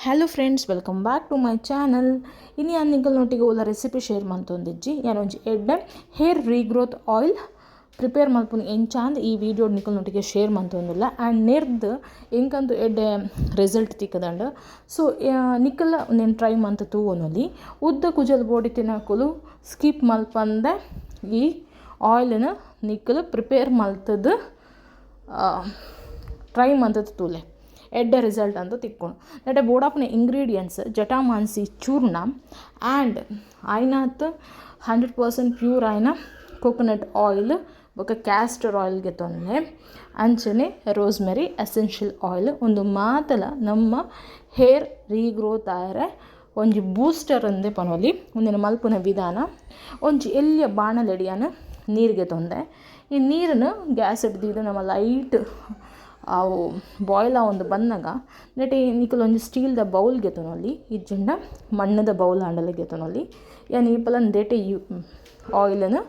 Hello friends welcome back to my channel ಇನ್ನು ನಾನು ನಿಂಕಲ್ನೊಟ್ಟಿಗೆ ಒಳ್ಳೆ ರೆಸಿಪಿ ಶೇರ್ ಮಂತೊಂದಿಜ್ಜಿ ಯಾನೊಂಜಿ ಎಡ್ಡೆ ಹೇರ್ ರೀಗ್ರೋತ್ ಆಯಿಲ್ ಪ್ರಿಪೇರ್ ಮಲ್ಪುನ ಎಂಚಾಂದ್ ಈ ವಿಡಿಯೋ ನಿಕಲ್ನೊಟ್ಟಿಗೆ ಶೇರ್ ಮಂತೊಂದಿಲ್ಲ ಆ್ಯಂಡ್ ನೆರ್ದ್ ಎಂಕಂದು ಎಡ್ಡೆ ರಿಸಲ್ಟ್ ತಿಕ್ಕದಂಡು ಸೊ ನಿಕ್ಕಲ నేను ಟ್ರೈ ಮಂತ್ ತೂವೊನೊಲಿ ಉದ್ದ ಕುಜಲ್ ಬೋಡಿ ತಿನ್ನಕಲು ಸ್ಕಿಪ್ ಮಲ್ಪಂದೆ ಈ ಆಯಿಲ್ನ ನಿಕ್ಕಲು ಪ್ರಿಪೇರ್ ಮಲ್ತದ್ದು ಟ್ರೈ ಮಂತದ್ದು ತೂಲೆ ಎಡ್ಡೆ ರಿಸಲ್ಟ್ ಅಂತ ತಿಕ್ಕೊಂಡು ಬೋಡಾಫ್ನ ಇಂಗ್ರೀಡಿಯೆಂಟ್ಸ್ ಜಟಾಮಾನ್ಸಿ ಚೂರ್ಣ ಆ್ಯಂಡ್ ಐನಾತ್ ಹಂಡ್ರೆಡ್ ಪರ್ಸೆಂಟ್ ಪ್ಯೂರ್ ಆಯ್ನ ಕೋಕೋನಟ್ ಆಯಿಲ್ ಬೊಕ ಕ್ಯಾಸ್ಟರ್ ಆಯಿಲ್ಗೆ ತೊಂದರೆ ಅಂಚನೆ ರೋಸ್ಮೆರಿ ಎಸೆನ್ಷಿಯಲ್ ಆಯಿಲ್ ಒಂದು ಮಾತಲ ನಮ್ಮ ಹೇರ್ ರೀಗ್ರೋತ್ ಆಯರೆ ಒಂಜಿ ಬೂಸ್ಟರ್ ಅಂದೇ ಪನೋಲಿ, ಒಂದಿನ ಮಲ್ಪುನ ವಿಧಾನ, ಒಂಜಿ ಎಲ್ಲಿಯ ಬಾಣಲೆಡಿಯನ ನೀರಿಗೆ ತೊಂದೆ. ಈ ನೀರನ್ನು ಗ್ಯಾಸ್ ಹಿಡ್ದಿದ್ದು ನಮ್ಮ ಲೈಟ್ ಬಾಯ್ಲ್ ಒಂದು ಬಂದಾಗ ನೆಟೆ ನಿಕುಲು ಒಂಜಿ ಸ್ಟೀಲ್ದ ಬೌಲ್ ಗೆತೊನೊಲಿ ಇಜ್ಜಂಡ ಮಣ್ಣದ ಬೌಲ್ ಆಂಡಲ ಗೆತೊನೊಲಿ ಯಾನ್ ಈ ದೇಟೆ ಯು ಆಯಿಲನ್ನು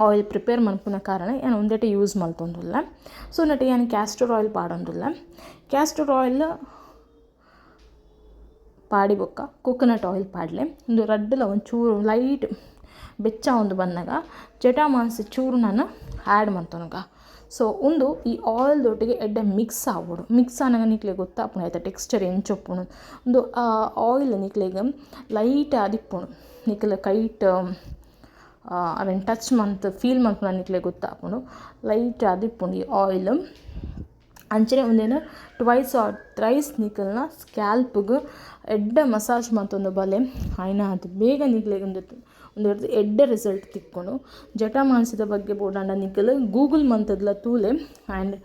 ಆಯಿಲ್ ಪ್ರಿಪೇರ್ ಮನ್ಪುನ ಕಾರಣ ಯಾನ್ ಒಂದೇಟೆ ಯೂಸ್ ಮಲ್ತೊಂದುಲ್ಲ ಸೊ ನೆಟೆ ಯಾನ್ ಕ್ಯಾಸ್ಟರ್ ಆಯಿಲ್ ಪಾಡೊಂದುಲ್ಲ ಕ್ಯಾಸ್ಟರ್ ಆಯಿಲ್ ಪಾಡಿ ಬೊಕ್ಕ ಕೊಕೊನಟ್ ಆಯಿಲ್ ಪಾಡ್ಲೆ. ಒಂದು ರಡ್ಡ್ಲ ಒಂಚೂರು ಲೈಟ್ ಬೆಚ್ಚ ಒಂದು ಬಂದಾಗ ಚೂರು ಚೂರ್ಣನ ಆ್ಯಡ್ ಮಂತೊನಗ ಸೊ ಉಂದು ಈ ಆಯಿಲ್ ದೊಟ್ಟಿಗೆ ಎಡ್ಡೆ ಮಿಕ್ಸ್ ಆಗ್ಬೋದು. ಮಿಕ್ಸ್ ಆನಾಗ ನಿಕ್ಲೆಗ್ ಗೊತ್ತಾಪುಂಡು ಆಯ್ತಾ? ಟೆಕ್ಸ್ಚರ್ ಎಂಚೊಪ್ಪುಂಡು ಉಂದು ಆಯಿಲ್ ನಿಕ್ಲೆಗ್ ಲೈಟ್ ಆದಿಪ್ಪುಂಡು ನಿಕ್ಲೆ ಕೈಟ್ ಅವೆನ್ ಟಚ್ ಮಂತ್ ಫೀಲ್ ಮಂತ್ ನಿಕ್ಲೆಗ್ ಗೊತ್ತಾಪುಂಡು ಲೈಟ್ ಆದಿಪ್ಪುಂಡು ಈ ಆಯಿಲ್ ಅಂಚನೆ ಒಂದೇನು ಟ್ವೈಸ್ ಆರ್ ತ್ರೈಸ್ ನಿಕಲ್ನ ಸ್ಕ್ಯಾಲ್ಪ್ಗೆ ಎಡ್ಡೆ ಮಸಾಜ್ ಮಂತೊಂದು ಬಲೆ. ಆಯ್ನ? ಅದು ಬೇಗ ನಿಕ್ಲೆಗ್ ಉಂದು ಒಂದು ಎಡ್ಡೆ ರಿಸಲ್ಟ್ ತಿಕ್ಕೊಂಡು ಜಟಾಮಾಂಸದ ಬಗ್ಗೆ ಬೋಡಾಂಡ ನಿಕ್ಕಲು ಗೂಗಲ್ ಮಂತದ್ಲ ತೂಲೆ ಆ್ಯಂಡ್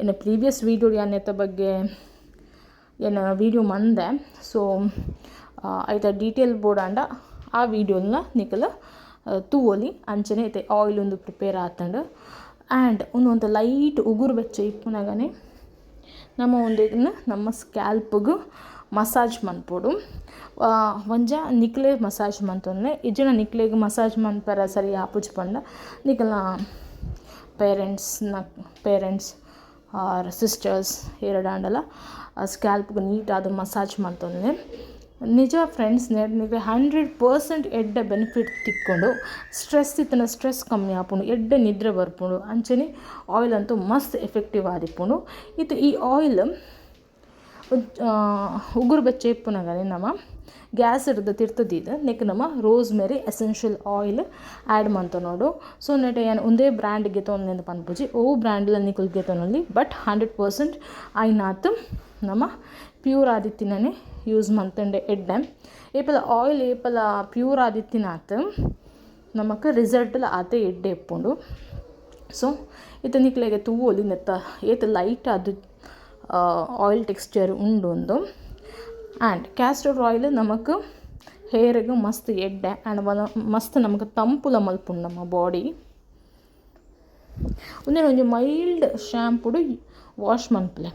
ಏನು ಪ್ರೀವಿಯಸ್ ವೀಡಿಯೋ ಯಾನೆತ ಬಗ್ಗೆ ಏನು ವೀಡಿಯೋ ಮಂದೆ. ಸೊ ಐತ ಡೀಟೇಲ್ ಬೋಡಾಂಡ ಆ ವೀಡಿಯೋನ ನಿಕ್ಕಲು ತೂವೊಲಿ, ಅಂಚನೆ ಐತೆ ಆಯಿಲ್ ಒಂದು ಪ್ರಿಪೇರ್ ಆತಂಡು. ಆ್ಯಂಡ್ ಒಂದು ಒಂದು ಲೈಟ್ ಉಗುರು ಬೆಚ್ಚ ಇಪ್ಪುನಾಗನೆ ನಮ್ಮ ಒಂದು ನಮ್ಮ ಸ್ಕ್ಯಾಲ್ಪ್ಗೂ ಮಸಾಜ್ ಮನ್ಪೊಡು ಒಂಜ ನಿಕ್ಲೆ ಮಸಾಜ್ ಮಂತೊಂದೆ ಇಜ್ಜಿನ ನಿಕ್ಲೆಗ್ ಮಸಾಜ್ ಮನ್ಪರೆ ಸರಿ ಆಪುಜಿ ಪಂಡ ನಿಕಲ್ನ ಪೇರೆಂಟ್ಸ್ನ ಪೇರೆಂಟ್ಸ್ ಆರ್ ಸಿಸ್ಟರ್ಸ್ ಏರಡಾಂಡಲ ಸ್ಕ್ಯಾಲ್ಪ್ಗ್ ನೀಟಾದ್ ಮಸಾಜ್ ಮಂತೊಂದೆ ನಿಜ ಫ್ರೆಂಡ್ಸ್ ನಿಕ್ಲೆ ಹಂಡ್ರೆಡ್ ಪರ್ಸೆಂಟ್ ಎಡ್ಡೆ ಬೆನಿಫಿಟ್ ತಿಕ್ಕೊಂಡು ಸ್ಟ್ರೆಸ್ ಇತ್ತಿನ ಸ್ಟ್ರೆಸ್ ಕಮ್ಮಿ ಆಪುಂಡು ಎಡ್ಡೆ ನಿದ್ರೆ ಬರ್ಪುಂಡು ಅಂಚನೆ ಆಯಿಲ್ ಅಂತೂ ಮಸ್ತ್ ಎಫೆಕ್ಟಿವ್ ಆದಿಪ್ಪುಂಡು ಇದು ಈ ಆಯಿಲ್ ಉಗುರು ಬೆಚ್ಚ ಇಪ್ಪುನಗನೆ ನಮ ಗ್ಯಾಸ್ ಹಿಡ್ದು ತಿರ್ತದಿದ್ದು. ನೆಕ್ ನಮ್ಮ rosemary essential oil add ಮಂತೊನೋಡು ಸೊ, ನೆಟೆ ಏನು ಒಂದೇ ಬ್ರ್ಯಾಂಡ್ಗೆ ತೊಂದು ಪನ್ಪುಜಿ ಓ ಬ್ರ್ಯಾಂಡ್ಲ ನಿಕುಲ್ ತೊನೊಲಿ ಬಟ್ ಹಂಡ್ರೆಡ್ ಪರ್ಸೆಂಟ್ ಐನಾತ್ ನಮ್ಮ ಪ್ಯೂರ್ ಆದಿತ್ತಿನೇ ಯೂಸ್ ಮಂತಂಡೆ ಎಡ್ಡೆ ಏಪಲ ಆಯಿಲ್, ಏಪಲ ಪ್ಯೂರ್ ಆದಿತ್ತಿನಾತ್ ನಮಕ್ ಲ ಆತೆ ಎಡ್ಡೆ ಇಪ್ಪುಂಡು ಸೊ, ಇತ್ತ ನಿಕ್ಲೆಗೆ ತೂವೊಲಿ ನೆತ್ತ ಏತ ಲೈಟ್ ಅದು ಆಯಿಲ್ ಟೆಕ್ಸ್ಚರ್ ಉಂಡು ಒಂದು ಆ್ಯಂಡ್ ಕ್ಯಾಸ್ಟರ್ ಆಯಿಲ್ ನಮಕ್ ಹೇರ್ಗ್ ಮಸ್ತ್ ಎಡ್ಡೆ ಆ್ಯಂಡ್ ಮಸ್ತ್ ನಮಕ್ ತಂಪುಲ ಮಲ್ಪುಂಡು ನಮ್ಮ ಬಾಡಿ ಉಂದೆನ್ ಒಂಜಿ ಮೈಲ್ಡ್ ಶ್ಯಾಂಪುಡು ವಾಶ್ ಮನ್ಪುಲೆ